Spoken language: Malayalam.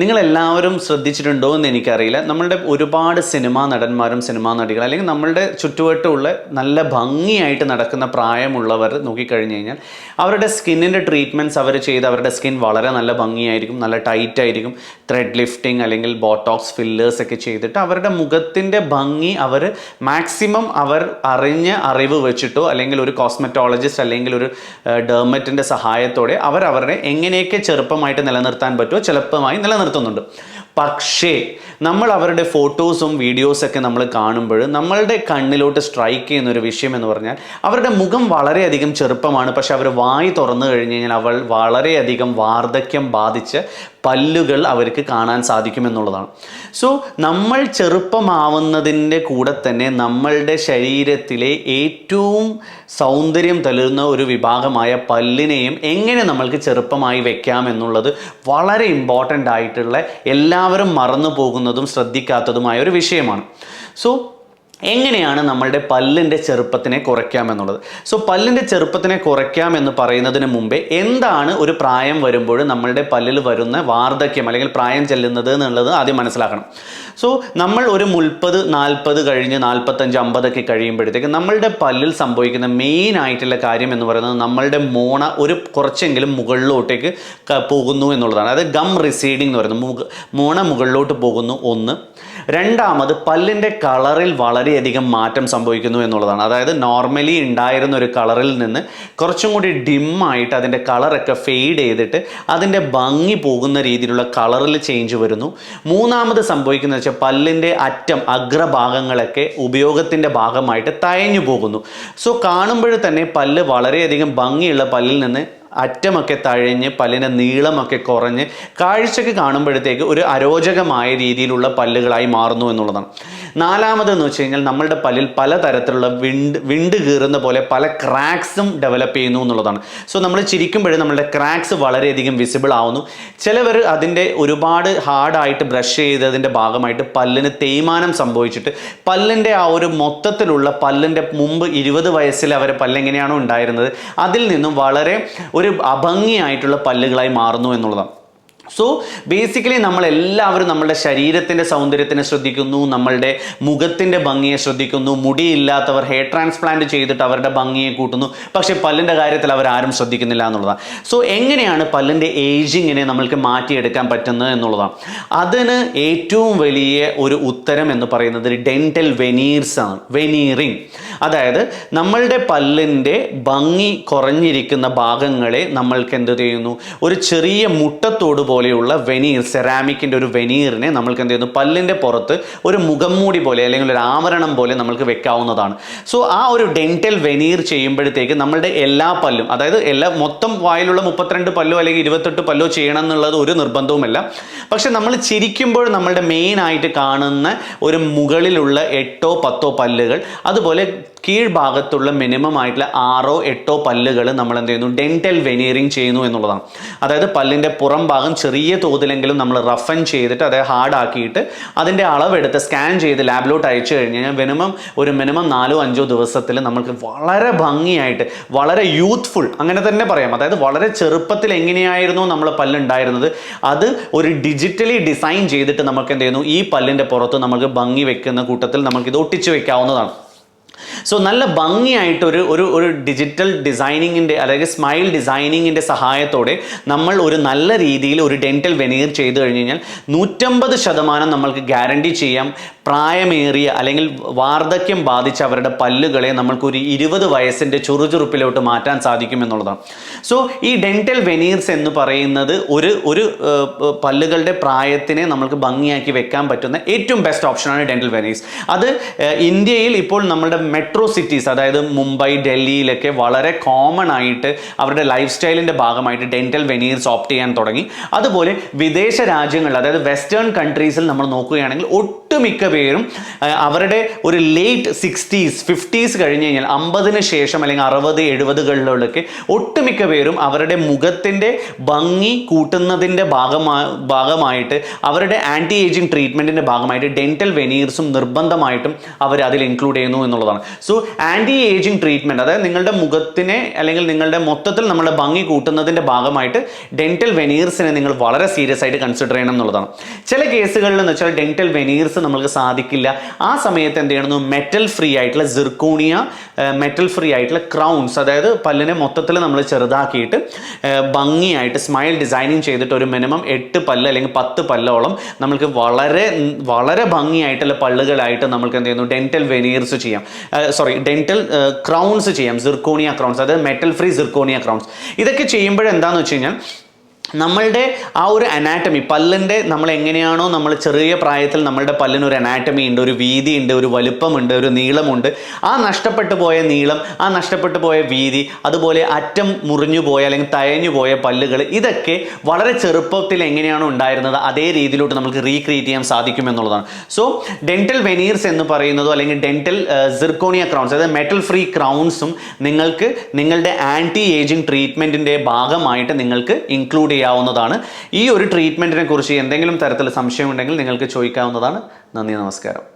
നിങ്ങൾ എല്ലാവരും ശ്രദ്ധിച്ചിട്ടുണ്ടോ എന്ന് എനിക്കറിയില്ല. നമ്മളുടെ ഒരുപാട് സിനിമാ നടന്മാരും സിനിമാ നടികൾ അല്ലെങ്കിൽ നമ്മളുടെ ചുറ്റുവട്ടമുള്ള നല്ല ഭംഗിയായിട്ട് നടക്കുന്ന പ്രായമുള്ളവർ നോക്കിക്കഴിഞ്ഞ് കഴിഞ്ഞാൽ അവരുടെ സ്കിന്നിന്റെ ട്രീറ്റ്മെന്റ്സ് അവർ ചെയ്ത് അവരുടെ സ്കിൻ വളരെ നല്ല ഭംഗിയായിരിക്കും നല്ല ടൈറ്റ് ആയിരിക്കും. ത്രെഡ് ലിഫ്റ്റിംഗ് അല്ലെങ്കിൽ ബോട്ടോക്സ് ഫില്ലേഴ്സ് ഒക്കെ ചെയ്തിട്ട് അവരുടെ മുഖത്തിന്റെ ഭംഗി അവർ മാക്സിമം അവർ അറിഞ്ഞ അറിവ് വെച്ചിട്ടോ അല്ലെങ്കിൽ ഒരു കോസ്മെറ്റോളജിസ്റ്റ് അല്ലെങ്കിൽ ഒരു ഡെർമറ്റിന്റെ സഹായത്തോടെ അവർ അവരുടെ എങ്ങനെയൊക്കെ ചെറുപ്പമായിട്ട് നിലനിർത്താൻ പറ്റുമോ ചെറുപ്പമായി നിലനിർത്തുന്നുണ്ട് പക്ഷേ നമ്മൾ അവരുടെ ഫോട്ടോസും വീഡിയോസൊക്കെ നമ്മൾ കാണുമ്പോൾ നമ്മളുടെ കണ്ണിലോട്ട് സ്ട്രൈക്ക് ചെയ്യുന്ന ഒരു വിഷയം എന്ന് പറഞ്ഞാൽ അവരുടെ മുഖം വളരെയധികം ചെറുപ്പമാണ്. പക്ഷെ അവർ വായി തുറന്നു കഴിഞ്ഞ് കഴിഞ്ഞാൽ അവൾ വളരെയധികം വാർദ്ധക്യം ബാധിച്ച് പല്ലുകൾ അവർക്ക് കാണാൻ സാധിക്കുമെന്നുള്ളതാണ് സോ നമ്മൾ ചെറുപ്പമാവുന്നതിന്റെ കൂടെ തന്നെ നമ്മളുടെ ശരീരത്തിലെ ഏറ്റവും സൗന്ദര്യം തരുന്ന ഒരു വിഭാഗമായ പല്ലിനെയും എങ്ങനെ നമ്മൾക്ക് ചെറുപ്പമായി വെക്കാം എന്നുള്ളത് വളരെ ഇമ്പോർട്ടന്റ് ആയിട്ടുള്ള എല്ലാവരും മറന്നു പോകുന്നതും ശ്രദ്ധിക്കാത്തതുമായ ഒരു വിഷയമാണ്. സോ എങ്ങനെയാണ് നമ്മളുടെ പല്ലിന്റെ ചെറുപ്പത്തിനെ കുറയ്ക്കാം എന്നുള്ളത്? സോ പല്ലിന്റെ ചെറുപ്പത്തിനെ കുറയ്ക്കാം എന്ന് പറയുന്നതിന് മുമ്പേ എന്താണ് ഒരു പ്രായം വരുമ്പോൾ നമ്മളുടെ പല്ലിൽ വരുന്ന വാർദ്ധക്യം അല്ലെങ്കിൽ പ്രായം ചെല്ലുന്നത് എന്നുള്ളത് ആദ്യം മനസ്സിലാക്കണം. സോ നമ്മൾ ഒരു മുപ്പത് നാൽപ്പത് കഴിഞ്ഞ് നാൽപ്പത്തഞ്ച് അമ്പതൊക്കെ കഴിയുമ്പോഴത്തേക്ക് നമ്മളുടെ പല്ലിൽ സംഭവിക്കുന്ന മെയിൻ ആയിട്ടുള്ള കാര്യം എന്ന് പറയുന്നത് നമ്മളുടെ മോണ ഒരു കുറച്ചെങ്കിലും മുകളിലോട്ടേക്ക് പോകുന്നു എന്നുള്ളതാണ്. അതായത് ഗം റിസീഡിംഗ് എന്ന് പറയുന്നത്. മോണ മുകളിലോട്ട് പോകുന്നു ഒന്ന്. രണ്ടാമത് പല്ലിന്റെ കളറിൽ വളരെയധികം മാറ്റം സംഭവിക്കുന്നു എന്നുള്ളതാണ്. അതായത് നോർമലി ഉണ്ടായിരുന്ന ഒരു കളറിൽ നിന്ന് കുറച്ചും കൂടി ഡിമ്മായിട്ട് അതിന്റെ കളറൊക്കെ ഫെയ്ഡ് ചെയ്തിട്ട് അതിന്റെ ഭംഗി പോകുന്ന രീതിയിലുള്ള കളറിൽ ചേഞ്ച് വരുന്നു. മൂന്നാമത് സംഭവിക്കുന്നത് വെച്ചാൽ പല്ലിന്റെ അറ്റം അഗ്രഭാഗങ്ങളൊക്കെ ഉപയോഗത്തിന്റെ ഭാഗമായിട്ട് തയഞ്ഞു പോകുന്നു. സോ കാണുമ്പോൾ തന്നെ പല്ല് വളരെയധികം ഭംഗിയുള്ള പല്ലിൽ നിന്ന് അറ്റമൊക്കെ തഴഞ്ഞ് പല്ലിന്റെ നീളമൊക്കെ കുറഞ്ഞ് കാഴ്ചക്ക് കാണുമ്പോഴത്തേക്ക് ഒരു അരോചകമായ രീതിയിലുള്ള പല്ലുകളായി മാറുന്നു എന്നുള്ളതാണ്. നാലാമതെന്ന് വെച്ച് കഴിഞ്ഞാൽ നമ്മളുടെ പല്ലിൽ പലതരത്തിലുള്ള വിണ്ട് വിണ്ട് കീറുന്ന പോലെ പല ക്രാക്സും ഡെവലപ്പ് ചെയ്യുന്നു എന്നുള്ളതാണ്. സോ നമ്മൾ ചിരിക്കുമ്പോഴും നമ്മളുടെ ക്രാക്സ് വളരെയധികം വിസിബിൾ ആവുന്നു. ചിലവർ അതിന്റെ ഒരുപാട് ഹാർഡായിട്ട് ബ്രഷ് ചെയ്തതിന്റെ ഭാഗമായിട്ട് പല്ലിന് തേയ്മാനം സംഭവിച്ചിട്ട് പല്ലിന്റെ ആ ഒരു മൊത്തത്തിലുള്ള പല്ലിന്റെ മുമ്പ് ഇരുപത് വയസ്സിൽ അവരെ പല്ലെങ്ങനെയാണോ ഉണ്ടായിരുന്നത് അതിൽ നിന്നും വളരെ ഒരു അഭംഗിയായിട്ടുള്ള പല്ലുകളായി മാറുന്നു എന്നുള്ളതാണ്. സോ ബേസിക്കലി നമ്മൾ എല്ലാവരും നമ്മളുടെ ശരീരത്തിന്റെ സൗന്ദര്യത്തിനെ ശ്രദ്ധിക്കുന്നു നമ്മളുടെ മുഖത്തിന്റെ ഭംഗിയെ ശ്രദ്ധിക്കുന്നു മുടിയില്ലാത്തവർ ഹെയർ ട്രാൻസ്പ്ലാന്റ് ചെയ്തിട്ട് അവരുടെ ഭംഗിയെ കൂട്ടുന്നു. പക്ഷേ പല്ലിന്റെ കാര്യത്തിൽ അവർ ആരും ശ്രദ്ധിക്കുന്നില്ല എന്നുള്ളതാണ്. സോ എങ്ങനെയാണ് പല്ലിന്റെ ഏജിങ്ങിനെ നമ്മൾക്ക് മാറ്റിയെടുക്കാൻ പറ്റുന്നത് എന്നുള്ളതാണ്. അതിന് ഏറ്റവും വലിയ ഒരു ഉത്തരം എന്ന് പറയുന്നത് ഡെന്റൽ വെനീർസ് ആണ്. വെനീറിങ് അതായത് നമ്മളുടെ പല്ലിന്റെ ഭംഗി കുറഞ്ഞിരിക്കുന്ന ഭാഗങ്ങളെ നമ്മൾക്ക് എന്ത് ചെയ്യുന്നു? ഒരു ചെറിയ മുട്ടത്തോട് പോലെയുള്ള വെനീർ സെറാമിക്കിന്റെ ഒരു വെനീറിനെ നമ്മൾക്ക് എന്ത് ചെയ്യുന്നു? പല്ലിന്റെ പുറത്ത് ഒരു മുഖം മൂടി പോലെ അല്ലെങ്കിൽ ഒരു ആവരണം പോലെ നമ്മൾക്ക് വെക്കാവുന്നതാണ്. സോ ആ ഒരു ഡെന്റൽ വെനീർ ചെയ്യുമ്പോഴത്തേക്ക് നമ്മളുടെ എല്ലാ പല്ലും അതായത് എല്ലാ മൊത്തം വായിലുള്ള മുപ്പത്തിരണ്ട് പല്ലോ അല്ലെങ്കിൽ ഇരുപത്തെട്ട് പല്ലോ ചെയ്യണം എന്നുള്ളത് ഒരു നിർബന്ധവുമല്ല. പക്ഷെ നമ്മൾ ചിരിക്കുമ്പോൾ നമ്മളുടെ മെയിൻ ആയിട്ട് കാണുന്ന ഒരു മുകളിലുള്ള എട്ടോ പത്തോ പല്ലുകൾ അതുപോലെ കീഴ്ഭാഗത്തുള്ള മിനിമം ആയിട്ടുള്ള ആറോ എട്ടോ പല്ലുകൾ നമ്മൾ എന്ത് ചെയ്യുന്നു ഡെന്റൽ വെനീറിങ് ചെയ്യുന്നു എന്നുള്ളതാണ്. അതായത് പല്ലിന്റെ പുറം ഭാഗം ചെറിയ തോതിലെങ്കിലും നമ്മൾ റഫൻ ചെയ്തിട്ട് അതായത് ഹാർഡ് ആക്കിയിട്ട് അതിന്റെ അളവെടുത്ത് സ്കാൻ ചെയ്ത് ലാബിലോട്ട് അയച്ചു കഴിഞ്ഞ് കഴിഞ്ഞാൽ മിനിമം ഒരു മിനിമം നാലോ അഞ്ചോ ദിവസത്തിൽ നമുക്ക് വളരെ ഭംഗിയായിട്ട് വളരെ യൂത്ത്ഫുൾ അങ്ങനെ തന്നെ പറയാം. അതായത് വളരെ ചെറുപ്പത്തിൽ എങ്ങനെയായിരുന്നു നമ്മൾ പല്ലുണ്ടായിരുന്നത്? അത് ഒരു ഡിജിറ്റലി ഡിസൈൻ ചെയ്തിട്ട് നമുക്ക് എന്ത് ചെയ്യുന്നു ഈ പല്ലിന്റെ പുറത്ത് നമുക്ക് ഭംഗി വെക്കുന്ന കൂട്ടത്തിൽ നമുക്ക് ഇത് ഒട്ടിച്ചു വെക്കാവുന്നതാണ്. സോ നല്ല ഭംഗിയായിട്ട് ഒരു ഒരു ഒരു ഡിജിറ്റൽ ഡിസൈനിങ്ങിന്റെ അല്ലെങ്കിൽ സ്മൈൽ ഡിസൈനിങ്ങിന്റെ സഹായത്തോടെ നമ്മൾ ഒരു നല്ല രീതിയിൽ ഒരു ഡെന്റൽ വെനീർ ചെയ്തു കഴിഞ്ഞ് കഴിഞ്ഞാൽ നൂറ്റമ്പത് ശതമാനം നമ്മൾക്ക് ഗ്യാരണ്ടി ചെയ്യാം. പ്രായമേറിയ അല്ലെങ്കിൽ വാർദ്ധക്യം ബാധിച്ച അവരുടെ പല്ലുകളെ നമ്മൾക്കൊരു ഇരുപത് വയസ്സിന്റെ ചുറുചുറുപ്പിലോട്ട് മാറ്റാൻ സാധിക്കും എന്നുള്ളതാണ് സോ ഈ ഡെന്റൽ വെനീർസ് എന്ന് പറയുന്നത് ഒരു ഒരു പല്ലുകളുടെ പ്രായത്തിനെ നമ്മൾക്ക് ഭംഗിയാക്കി വെക്കാൻ പറ്റുന്ന ഏറ്റവും ബെസ്റ്റ് ഓപ്ഷനാണ് ഡെന്റൽ വെനീർസ് അത് ഇന്ത്യയിൽ ഇപ്പോൾ നമ്മുടെ മെട്രോ സിറ്റീസ് അതായത് മുംബൈ ഡൽഹിയിലൊക്കെ വളരെ കോമൺ ആയിട്ട് അവരുടെ ലൈഫ് സ്റ്റൈലിന്റെ ഭാഗമായിട്ട് ഡെന്റൽ വെനീർസ് ഓപ്റ്റ് ചെയ്യാൻ തുടങ്ങി. അതുപോലെ വിദേശ രാജ്യങ്ങളിൽ അതായത് വെസ്റ്റേൺ കൺട്രീസിൽ നമ്മൾ നോക്കുകയാണെങ്കിൽ ഒട്ടും ഒട്ടുമിക്ക പേരും അവരുടെ ഒരു ലേറ്റ് സിക്സ്റ്റീസ് ഫിഫ്റ്റീസ് കഴിഞ്ഞ് കഴിഞ്ഞാൽ അമ്പതിന് ശേഷം അല്ലെങ്കിൽ അറുപത് എഴുപതുകളിലൊക്കെ ഒട്ടുമിക്ക പേരും അവരുടെ മുഖത്തിന്റെ ഭംഗി കൂട്ടുന്നതിന്റെ ഭാഗമാ ഭാഗമായിട്ട് അവരുടെ ആന്റി ഏജിങ് ട്രീറ്റ്മെന്റിന്റെ ഭാഗമായിട്ട് ഡെന്റൽ വെനീർസും നിർബന്ധമായിട്ടും അവർ അതിൽ ഇൻക്ലൂഡ് ചെയ്യുന്നു എന്നുള്ളതാണ്. സോ ആന്റി ഏജിങ് ട്രീറ്റ്മെന്റ് അതായത് നിങ്ങളുടെ മുഖത്തിനെ അല്ലെങ്കിൽ നിങ്ങളുടെ മൊത്തത്തിൽ നമ്മുടെ ഭംഗി കൂട്ടുന്നതിന്റെ ഭാഗമായിട്ട് ഡെന്റൽ വെനീർസിനെ നിങ്ങൾ വളരെ സീരിയസ് ആയിട്ട് കൺസിഡർ ചെയ്യണം എന്നുള്ളതാണ്. ചില കേസുകളിൽ എന്ന് വെച്ചാൽ ഡെന്റൽ വെനീർസ് നമുക്ക് സാധിക്കില്ല. ആ സമയത്ത് എന്ത് ചെയ്യണം മെറ്റൽ ഫ്രീ ആയിട്ടുള്ള സിർക്കോണിയ മെറ്റൽ ഫ്രീ ആയിട്ടുള്ള ക്രൗൺസ് അതായത് പല്ലിനെ മൊത്തത്തിൽ നമ്മൾ ചെറുതാക്കിയിട്ട് ഭംഗിയായിട്ട് സ്മൈൽ ഡിസൈനിങ് ചെയ്തിട്ട് ഒരു മിനിമം എട്ട് പല്ല് അല്ലെങ്കിൽ പത്ത് പല്ലോളം നമ്മൾക്ക് വളരെ വളരെ ഭംഗിയായിട്ടുള്ള പല്ലുകളായിട്ട് നമുക്ക് എന്ത് ചെയ്യുന്നു ഡെന്റൽ വെനീർസ് ചെയ്യാം സോറി ഡെന്റൽ ക്രൗൺസ് ചെയ്യാം. സിർക്കോണിയ ക്രൗൺസ് അതായത് മെറ്റൽ ഫ്രീ സിർക്കോണിയ ക്രൗൺസ് ഇതൊക്കെ ചെയ്യുമ്പോൾ എന്താണെന്ന് വെച്ച് കഴിഞ്ഞാൽ നമ്മളുടെ ആ ഒരു അനാറ്റമി പല്ലിന്റെ നമ്മൾ എങ്ങനെയാണോ നമ്മൾ ചെറിയ പ്രായത്തിൽ നമ്മളുടെ പല്ലിന് ഒരു അനാറ്റമി ഉണ്ട് ഒരു വീതി ഉണ്ട് ഒരു വലുപ്പമുണ്ട് ഒരു നീളമുണ്ട്. ആ നഷ്ടപ്പെട്ടു പോയ നീളം ആ നഷ്ടപ്പെട്ടു പോയ വീതി അതുപോലെ അറ്റം മുറിഞ്ഞു പോയ അല്ലെങ്കിൽ തയഞ്ഞു പോയ പല്ലുകൾ ഇതൊക്കെ വളരെ ചെറുപ്പത്തിൽ എങ്ങനെയാണോ ഉണ്ടായിരുന്നത് അതേ രീതിയിലോട്ട് നമുക്ക് റീക്രിയേറ്റ് ചെയ്യാൻ സാധിക്കും എന്നുള്ളതാണ്. സോ ഡെന്റൽ വെനീർസ് എന്ന് പറയുന്നതോ അല്ലെങ്കിൽ ഡെന്റൽ സിർക്കോണിയ ക്രൗൺസ് അതായത് മെറ്റൽ ഫ്രീ ക്രൗൺസും നിങ്ങൾക്ക് നിങ്ങളുടെ ആന്റി ഏജിങ് ട്രീറ്റ്മെന്റിന്റെ ഭാഗമായിട്ട് നിങ്ങൾക്ക് ഇൻക്ലൂഡ് ചെയ്യാവുന്നതാണ്. ഈ ഒരു ട്രീറ്റ്മെന്റിനെ കുറിച്ച് എന്തെങ്കിലും തരത്തിൽ സംശയമുണ്ടെങ്കിൽ നിങ്ങൾക്ക് ചോദിക്കാവുന്നതാണ്. നന്ദി നമസ്കാരം.